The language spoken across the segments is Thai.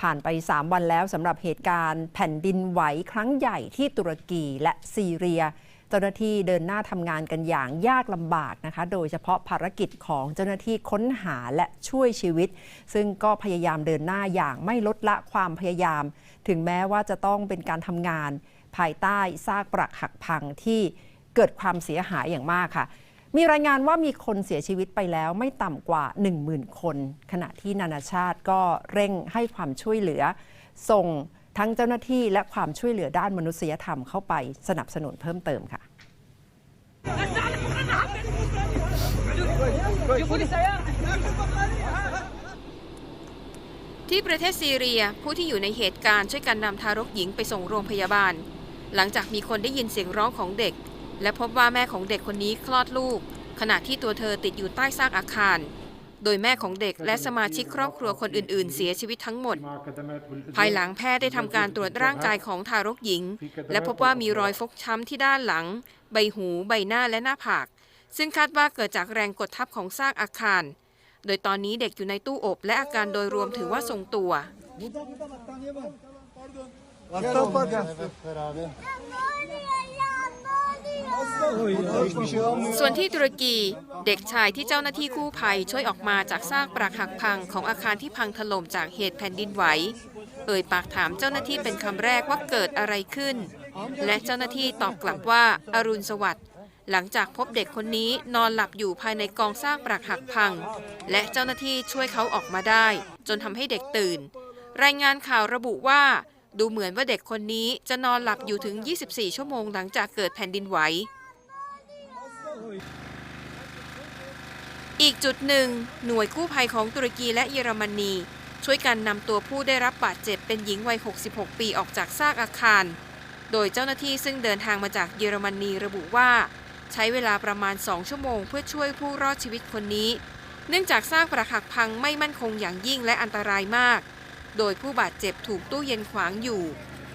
ผ่านไป 3 วันแล้วสำหรับเหตุการณ์แผ่นดินไหวครั้งใหญ่ที่ตุรกีและซีเรีย เจ้าหน้าที่เดินหน้าทำงานกันอย่างยากลำบากนะคะ โดยเฉพาะภารกิจของเจ้าหน้าที่ค้นหาและช่วยชีวิต ซึ่งก็พยายามเดินหน้าอย่างไม่ลดละความพยายาม ถึงแม้ว่าจะต้องเป็นการทำงาน ภายใต้ซากปรักหักพังที่เกิดความเสียหายอย่างมากค่ะ มีรายงานว่ามีคนเสียชีวิตไปแล้วไม่ต่ำกว่า 10,000 คน ขณะที่นานาชาติก็เร่งให้ความช่วยเหลือ ส่งทั้งเจ้าหน้าที่และความช่วยเหลือด้านมนุษยธรรมเข้าไปสนับสนุนเพิ่มเติมค่ะ ที่ประเทศซีเรียผู้ที่อยู่ในเหตุการณ์ช่วยกันนำทารกหญิงไปส่งโรงพยาบาล หลังจากมีคนได้ยินเสียงร้องของเด็ก และพบว่าแม่ของเด็กคนนี้คลอดลูก ขณะที่ตัวเธอติดอยู่ใต้ซากอาคาร โดยแม่ของเด็กและสมาชิกครอบครัวคนอื่น ๆ เสียชีวิตทั้งหมด ภายหลังแพทย์ได้ทำการตรวจร่างกายของทารกหญิง และพบว่ามีรอยฟกช้ำที่ด้านหลัง ใบหู ใบหน้าและหน้าผาก ซึ่งคาดว่าเกิดจากแรงกดทับของซากอาคาร โดยตอนนี้เด็กอยู่ในตู้อบ และอาการโดยรวมถือว่าทรงตัว ส่วนที่ตุรกีเด็กชายที่เจ้าหน้าที่กู้ภัยช่วยออกมาจากซากปรักหักพังของอาคารที่พังถล่มจากเหตุแผ่นดินไหว เอ่ยปากถามเจ้าหน้าที่เป็นคำแรกว่าเกิดอะไรขึ้น และเจ้าหน้าที่ตอบกลับว่าอารุณสวัสดิ์หลังจากพบเด็กคนนี้นอนหลับอยู่ภายในกองซากปรักหักพัง และเจ้าหน้าที่ช่วยเขาออกมาได้ จนทำให้เด็กตื่น รายงานข่าวระบุว่า ดูเหมือนว่าเด็กคนนี้จะนอนหลับอยู่ถึง 24 ชั่วโมงหลังจากเกิดแผ่นดินไหว อีกจุดหนึ่ง หน่วยกู้ภัยของตุรกีและเยอรมนี ช่วยกันนำตัวผู้ได้รับบาดเจ็บเป็นหญิงวัย 66 ปีออกจากซากอาคาร โดยเจ้าหน้าที่ซึ่งเดินทางมาจากเยอรมนีระบุว่า ใช้เวลาประมาณ 2 ชั่วโมงเพื่อช่วยผู้รอดชีวิตคนนี้ เนื่องจากซากปรักหักพังไม่มั่นคงอย่างยิ่งและอันตรายมาก โดยผู้บาดเจ็บถูกตู้เย็นขวางอยู่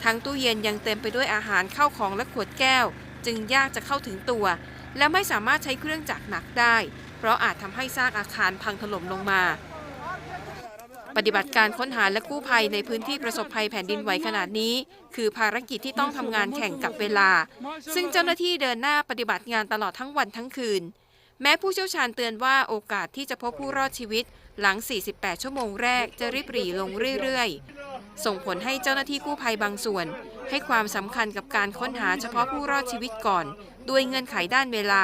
ทั้งตู้เย็นยังเต็มไปด้วยอาหารเข้าของและขวดแก้ว จึงยากจะเข้าถึงตัว และไม่สามารถใช้เครื่องจักรหนักได้ เพราะอาจทำให้ซากอาคารพังถล่มลงมา ปฏิบัติการค้นหาและกู้ภัยในพื้นที่ประสบภัยแผ่นดินไหวขนาดนี้ คือภารกิจที่ต้องทำงานแข่งกับเวลา ซึ่งเจ้าหน้าที่เดินหน้าปฏิบัติงานตลอดทั้งวันทั้งคืน แม้ผู้เชี่ยวชาญเตือนว่าโอกาสที่จะพบผู้รอดชีวิต หลัง 48 ชั่วโมงแรกจะริบหรี่ลงเรื่อยๆ ส่งผลให้เจ้าหน้าที่กู้ภัยบางส่วน ให้ความสำคัญกับการค้นหาเฉพาะผู้รอดชีวิตก่อน ด้วยเงื่อนไขด้านเวลา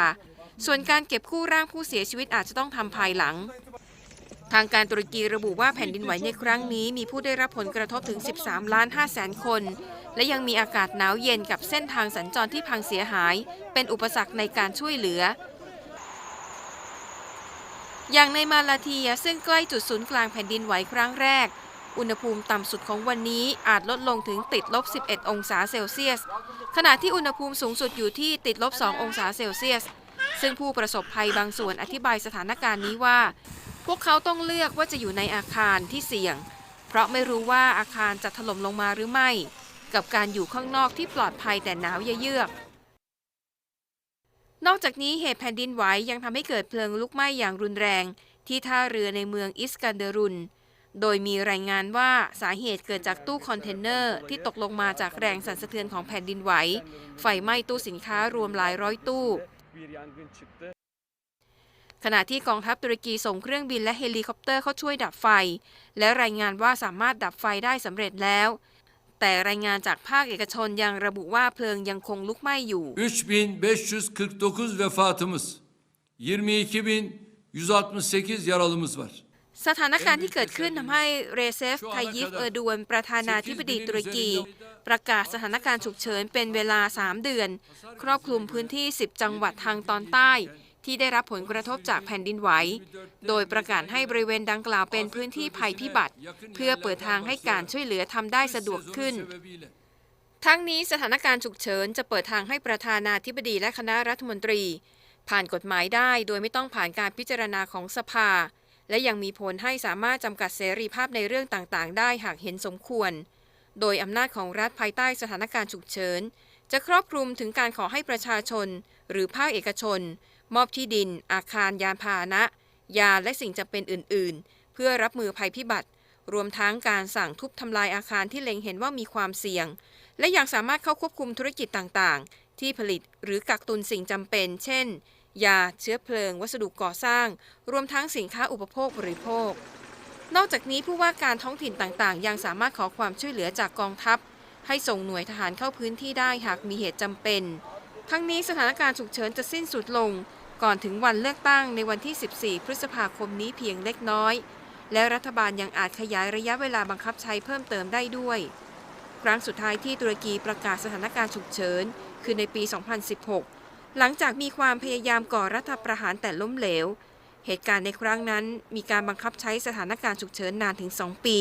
ส่วนการเก็บกู้ร่างผู้เสียชีวิตอาจจะต้องทำภายหลัง ทางการตุรกีระบุว่าแผ่นดินไหวในครั้งนี้ มีผู้ได้รับผลกระทบถึง 13 ล้าน5แสนคน และยังมีอากาศหนาวเย็นกับเส้นทางสัญจรที่พังเสียหาย เป็นอุปสรรคในการช่วยเหลือ อย่างในมาลาเทียซึ่งใกล้จุดศูนย์กลางแผ่นดินไหวครั้งแรก อุณหภูมิต่ำสุดของวันนี้อาจลดลงถึงติดลบ 11 องศาเซลเซียส ขณะที่อุณหภูมิสูงสุดอยู่ที่ติดลบ 2 องศาเซลเซียส ซึ่งผู้ประสบภัยบางส่วนอธิบายสถานการณ์นี้ว่า พวกเขาต้องเลือกว่าจะอยู่ในอาคารที่เสี่ยง เพราะไม่รู้ว่าอาคารจะถล่มลงมาหรือไม่ กับการอยู่ข้างนอกที่ปลอดภัยแต่หนาวเยือก นอกจากนี้เหตุแผ่นดินไหวยังทำให้เกิดเพลิงลุกไหม้อย่างรุนแรง ที่ท่าเรือในเมืองอิสกันเดรุน โดยมีรายงานว่าสาเหตุเกิดจากตู้คอนเทนเนอร์ที่ตกลงมาจากแรงสั่นสะเทือนของแผ่นดินไหว ไฟไหม้ตู้สินค้ารวมหลายร้อยตู้ ขณะที่กองทัพตุรกีส่งเครื่องบินและเฮลิคอปเตอร์เข้าช่วยดับไฟ และรายงานว่าสามารถดับไฟได้สำเร็จแล้ว แต่รายงานจากภาคเอกชนยังระบุว่าเพลิงยังคงลุกไหม้อยู่ 3549 vefatımız, 22.168 yaralımız var. สถานการณ์ที่เกิดขึ้นทำให้เรเซฟไทยิฟเออร์ดวนประธานาธิบดีตุรกี ประกาศสถานการณ์ฉุกเฉินเป็นเวลา 3 เดือน ครอบคลุมพื้นที่ 10 จังหวัดทางตอนใต้ ที่ได้รับผลกระทบจากแผ่นดินไหว โดยประกาศให้บริเวณดังกล่าวเป็นพื้นที่ภัยพิบัติ เพื่อเปิดทางให้การช่วยเหลือทำได้สะดวกขึ้น ทั้งนี้สถานการณ์ฉุกเฉินจะเปิดทางให้ประธานาธิบดีและคณะรัฐมนตรี ผ่านกฎหมายได้โดยไม่ต้องผ่านการพิจารณาของสภา และยังมีผลให้สามารถจำกัดเสรีภาพในเรื่องต่างๆ ได้หากเห็นสมควร โดยอำนาจของรัฐภายใต้สถานการณ์ฉุกเฉินจะครอบคลุมถึงการขอให้ประชาชน หรือภาคเอกชน มอบที่ดิน อาคารยานพาหนะ ยาและสิ่งจำเป็นอื่น ๆ เพื่อรับมือภัยพิบัติ รวมทั้งการสั่งทุบทำลายอาคารที่เล็งเห็นว่ามีความเสี่ยง และยังสามารถเข้าควบคุมธุรกิจต่างๆ ที่ผลิตหรือกักตุนสิ่งจำเป็น เช่น ยา เชื้อเพลิง วัสดุก่อสร้าง รวมทั้งสินค้าอุปโภคบริโภค นอกจากนี้ผู้ว่าการท้องถิ่นต่างๆ ยังสามารถขอความช่วยเหลือจากกองทัพ ให้ส่งหน่วยทหารเข้าพื้นที่ได้หากมีเหตุจำเป็น ทั้งนี้สถานการณ์ฉุกเฉินจะสิ้นสุดลง ก่อนถึงวันเลือกตั้งในวันที่ 14 พฤษภาคมนี้เพียงเล็กน้อย และรัฐบาลยังอาจขยายระยะเวลาบังคับใช้เพิ่มเติมได้ด้วย ครั้งสุดท้ายที่ตุรกีประกาศสถานการณ์ฉุกเฉิน คือในปี 2016 หลังจากมีความพยายามก่อรัฐประหารแต่ล้มเหลว เหตุการณ์ในครั้งนั้นมีการบังคับใช้สถานการณ์ฉุกเฉินนานถึง 2 ปี